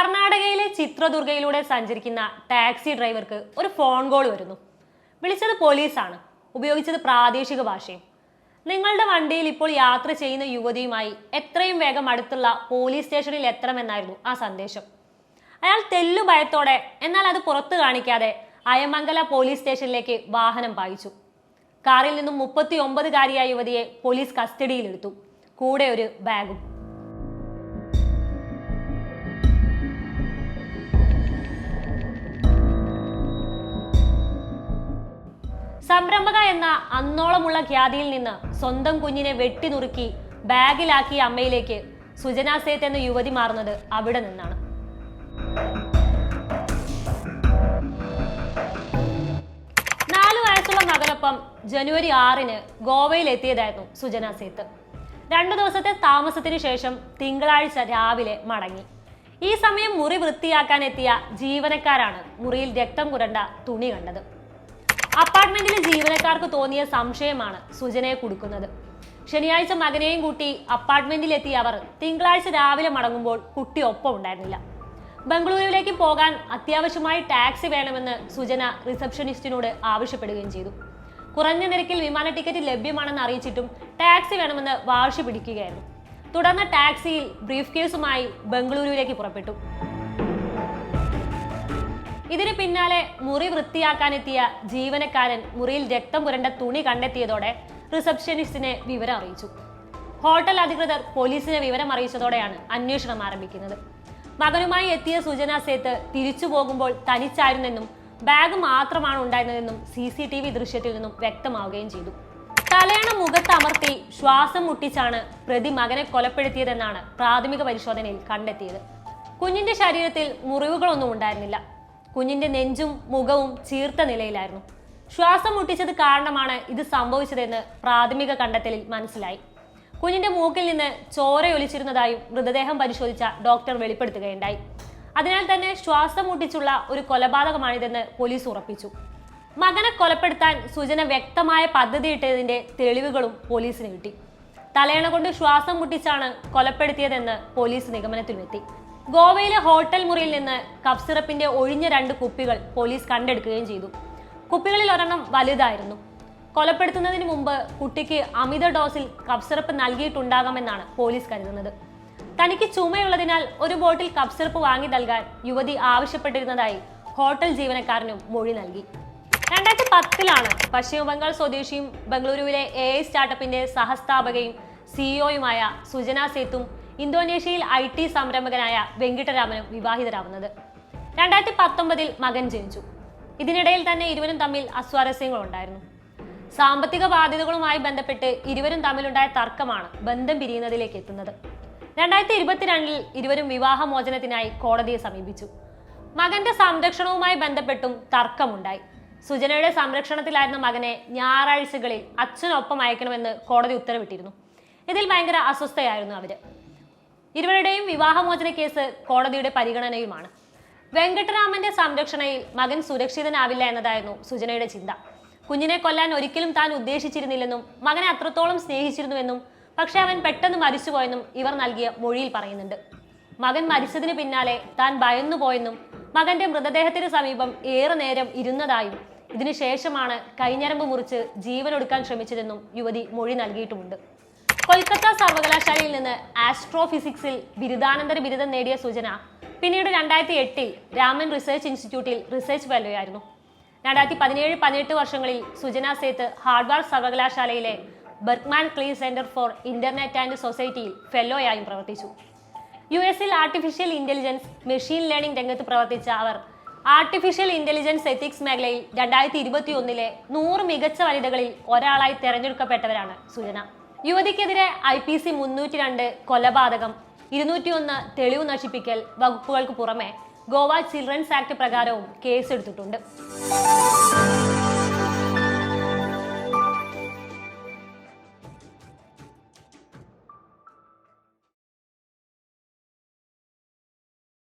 കർണാടകയിലെ ചിത്രദുർഗയിലൂടെ സഞ്ചരിക്കുന്ന ടാക്സി ഡ്രൈവർക്ക് ഒരു ഫോൺ കോൾ വരുന്നു. വിളിച്ചത് പോലീസാണ്. ഉപയോഗിച്ചത് പ്രാദേശിക ഭാഷയും. നിങ്ങളുടെ വണ്ടിയിൽ ഇപ്പോൾ യാത്ര ചെയ്യുന്ന യുവതിയുമായി എത്രയും വേഗം അടുത്തുള്ള പോലീസ് സ്റ്റേഷനിൽ എത്തണമെന്നായിരുന്നു ആ സന്ദേശം. അയാൾ തെല്ലു ഭയത്തോടെ എന്നാൽ അത് പുറത്തു കാണിക്കാതെ അയമംഗല പോലീസ് സ്റ്റേഷനിലേക്ക് വാഹനം പായിച്ചു. കാറിൽ നിന്നും മുപ്പത്തി ഒമ്പതുകാരിയായ യുവതിയെ പോലീസ് കസ്റ്റഡിയിലെടുത്തു. കൂടെ ഒരു ബാഗും. സംരംഭക എന്ന അന്നോളമുള്ള ഖ്യാതിയിൽ നിന്ന് സ്വന്തം കുഞ്ഞിനെ വെട്ടിനുറുക്കി ബാഗിലാക്കിയ അമ്മയിലേക്ക് സുജനാ സേത്ത് എന്ന യുവതി മാറുന്നത് അവിടെ നിന്നാണ്. നാലു വയസ്സുള്ള മകനൊപ്പം ജനുവരി ആറിന് ഗോവയിൽ എത്തിയതായിരുന്നു സുജനാ സേത്ത്. രണ്ടു ദിവസത്തെ താമസത്തിന് ശേഷം തിങ്കളാഴ്ച രാവിലെ മടങ്ങി. ഈ സമയം മുറി വൃത്തിയാക്കാൻ എത്തിയ ജീവനക്കാരാണ് മുറിയിൽ രക്തം കുരണ്ട തുണി കണ്ടത്. അപ്പാർട്ട്മെന്റിലെ ജീവനക്കാർക്ക് തോന്നിയ സംശയമാണ് സുജനയെ കൊടുക്കുന്നത്. ശനിയാഴ്ച മകനെയും കൂട്ടി അപ്പാർട്ട്മെന്റിലെത്തിയ അവർ തിങ്കളാഴ്ച രാവിലെ മടങ്ങുമ്പോൾ കുട്ടി ഒപ്പം ഉണ്ടായിരുന്നില്ല. ബംഗളൂരുവിലേക്ക് പോകാൻ അത്യാവശ്യമായി ടാക്സി വേണമെന്ന് സുജന റിസപ്ഷനിസ്റ്റിനോട് ആവശ്യപ്പെടുകയും ചെയ്തു. കുറഞ്ഞ നിരക്കിൽ വിമാന ടിക്കറ്റ് ലഭ്യമാണെന്ന് അറിയിച്ചിട്ടും ടാക്സി വേണമെന്ന് വാശി പിടിക്കുകയായിരുന്നു. തുടർന്ന് ടാക്സിയിൽ ബ്രീഫ് കേസുമായി ബംഗളൂരുവിലേക്ക് പുറപ്പെട്ടു. ഇതിന് പിന്നാലെ മുറി വൃത്തിയാക്കാനെത്തിയ ജീവനക്കാരൻ മുറിയിൽ രക്തം പുരണ്ട തുണി കണ്ടെത്തിയതോടെ റിസപ്ഷനിസ്റ്റിനെ വിവരം അറിയിച്ചു. ഹോട്ടൽ അധികൃതർ പോലീസിനെ വിവരം അറിയിച്ചതോടെയാണ് അന്വേഷണം ആരംഭിക്കുന്നത്. മകനുമായി എത്തിയ സുജന സേത്ത് തിരിച്ചു പോകുമ്പോൾ തനിച്ചായിരുന്നെന്നും ബാഗ് മാത്രമാണ് ഉണ്ടായിരുന്നതെന്നും സി സി ടി വി ദൃശ്യത്തിൽ നിന്നും വ്യക്തമാവുകയും ചെയ്തു. തലയണ മുഖത്ത് അമർത്തി ശ്വാസം മുട്ടിച്ചാണ് പ്രതി മകനെ കൊലപ്പെടുത്തിയതെന്നാണ് പ്രാഥമിക പരിശോധനയിൽ കണ്ടെത്തിയത്. കുഞ്ഞിന്റെ ശരീരത്തിൽ മുറിവുകളൊന്നും ഉണ്ടായിരുന്നില്ല. കുഞ്ഞിന്റെ നെഞ്ചും മുഖവും ചീർത്ത നിലയിലായിരുന്നു. ശ്വാസം മുട്ടിച്ചത് കാരണമാണ് ഇത് സംഭവിച്ചതെന്ന് പ്രാഥമിക കണ്ടെത്തലിൽ മനസ്സിലായി. കുഞ്ഞിന്റെ മൂക്കിൽ നിന്ന് ചോരയൊലിച്ചിരുന്നതായും മൃതദേഹം പരിശോധിച്ച ഡോക്ടർ വെളിപ്പെടുത്തുകയുണ്ടായി. അതിനാൽ തന്നെ ശ്വാസം മുട്ടിച്ചുള്ള ഒരു കൊലപാതകമാണിതെന്ന് പോലീസ് ഉറപ്പിച്ചു. മകനെ കൊലപ്പെടുത്താൻ സുജന വ്യക്തമായ പദ്ധതിയിട്ടതിന്റെ തെളിവുകളും പോലീസിന് കിട്ടി. തലയണ കൊണ്ട് ശ്വാസം മുട്ടിച്ചാണ് കൊലപ്പെടുത്തിയതെന്ന് പോലീസ് നിഗമനത്തിലെത്തി ഗോവയിലെ ഹോട്ടൽ മുറിയിൽ നിന്ന് കഫ് സിറപ്പിന്റെ ഒഴിഞ്ഞ രണ്ട് കുപ്പികൾ പോലീസ് കണ്ടെടുക്കുകയും ചെയ്തു. കുപ്പികളിൽ ഒരെണ്ണം വലുതായിരുന്നു. കൊലപ്പെടുത്തുന്നതിന് മുമ്പ് കുട്ടിക്ക് അമിത ഡോസിൽ കഫ് സിറപ്പ് നൽകിയിട്ടുണ്ടാകാമെന്നാണ് പോലീസ് കരുതുന്നത്. തനിക്ക് ചുമയുള്ളതിനാൽ ഒരു ബോട്ടിൽ കഫ് സിറപ്പ് വാങ്ങി നൽകാൻ യുവതി ആവശ്യപ്പെട്ടിരുന്നതായി ഹോട്ടൽ ജീവനക്കാരനും മൊഴി നൽകി. രണ്ടായിരത്തി പത്തിലാണ് പശ്ചിമ ബംഗാൾ സ്വദേശിയും ബംഗളൂരുവിലെ എ ഐ സ്റ്റാർട്ടപ്പിന്റെ സഹസ്ഥാപകയും സിഇഒയുമായ സുജന സേത്തും ഇന്തോനേഷ്യയിൽ ഐ ടി സംരംഭകനായ വെങ്കിട്ടരാമനും വിവാഹിതരാവുന്നത്. രണ്ടായിരത്തി പത്തൊമ്പതിൽ മകൻ ജനിച്ചു. ഇതിനിടയിൽ തന്നെ ഇരുവരും തമ്മിൽ അസ്വാരസ്യങ്ങളുണ്ടായിരുന്നു. സാമ്പത്തിക ബാധ്യതകളുമായി ബന്ധപ്പെട്ട് ഇരുവരും തമ്മിലുണ്ടായ തർക്കമാണ് ബന്ധം പിരിയുന്നതിലേക്ക് എത്തുന്നത്. രണ്ടായിരത്തി ഇരുപത്തിരണ്ടിൽ ഇരുവരും വിവാഹമോചനത്തിനായി കോടതിയെ സമീപിച്ചു. മകന്റെ സംരക്ഷണവുമായി ബന്ധപ്പെട്ടും തർക്കമുണ്ടായി. സുജനയുടെ സംരക്ഷണത്തിലായിരുന്ന മകനെ ഞായറാഴ്ചകളിൽ അച്ഛനൊപ്പം അയക്കണമെന്ന് കോടതി ഉത്തരവിട്ടിരുന്നു. ഇതിൽ ഭയങ്കര അസ്വസ്ഥയായിരുന്നു അവർ. ഇരുവരുടെയും വിവാഹമോചന കേസ് കോടതിയുടെ പരിഗണനയുമാണ്. വെങ്കട്ടരാമന്റെ സംരക്ഷണയിൽ മകൻ സുരക്ഷിതനാവില്ല എന്നതായിരുന്നു സുജനയുടെ ചിന്ത. കുഞ്ഞിനെ കൊല്ലാൻ ഒരിക്കലും താൻ ഉദ്ദേശിച്ചിരുന്നില്ലെന്നും മകനെ അത്രത്തോളം സ്നേഹിച്ചിരുന്നുവെന്നും പക്ഷേ അവൻ പെട്ടെന്ന് മരിച്ചുപോയെന്നും ഇവർ നൽകിയ മൊഴിയിൽ പറയുന്നുണ്ട്. മകൻ മരിച്ചതിന് പിന്നാലെ താൻ ഭയന്നുപോയെന്നും മകന്റെ മൃതദേഹത്തിന് സമീപം ഏറെ നേരം ഇരുന്നതായും ഇതിനുശേഷമാണ് കൈഞ്ഞരമ്പ് മുറിച്ച് ജീവനൊടുക്കാൻ ശ്രമിച്ചതെന്നും യുവതി മൊഴി നൽകിയിട്ടുമുണ്ട്. കൊൽക്കത്ത സർവകലാശാലയിൽ നിന്ന് ആസ്ട്രോഫിസിക്സിൽ ബിരുദാനന്തര ബിരുദം നേടിയ സുജന പിന്നീട് രണ്ടായിരത്തി എട്ടിൽ രാമൻ റിസർച്ച് ഇൻസ്റ്റിറ്റ്യൂട്ടിൽ റിസർച്ച് ഫെലോയായിരുന്നു. രണ്ടായിരത്തി പതിനേഴ് പതിനെട്ട് വർഷങ്ങളിൽ സുജന സേത്ത് ഹാർവാർഡ് സർവകലാശാലയിലെ Berkman Klein center for internet and സൊസൈറ്റിയിൽ ഫെല്ലോയായും പ്രവർത്തിച്ചു. യു എസിൽ ആർട്ടിഫിഷ്യൽ ഇന്റലിജൻസ് മെഷീൻ ലേണിംഗ് രംഗത്ത് പ്രവർത്തിച്ച അവർ ആർട്ടിഫിഷ്യൽ ഇന്റലിജൻസ് എത്തിക്സ് മേഖലയിൽ രണ്ടായിരത്തി ഇരുപത്തി ഒന്നിലെ നൂറ് മികച്ച വനിതകളിൽ ഒരാളായി തെരഞ്ഞെടുക്കപ്പെട്ടവരാണ് സുജന. യുവതിക്കെതിരെ ഐ പി സി മുന്നൂറ്റി രണ്ട് കൊലപാതകം ഇരുന്നൂറ്റി ഒന്ന് തെളിവ് നശിപ്പിക്കൽ വകുപ്പുകൾക്ക് പുറമെ ഗോവ ചിൽഡ്രൻസ് ആക്ട് പ്രകാരവും കേസെടുത്തിട്ടുണ്ട്.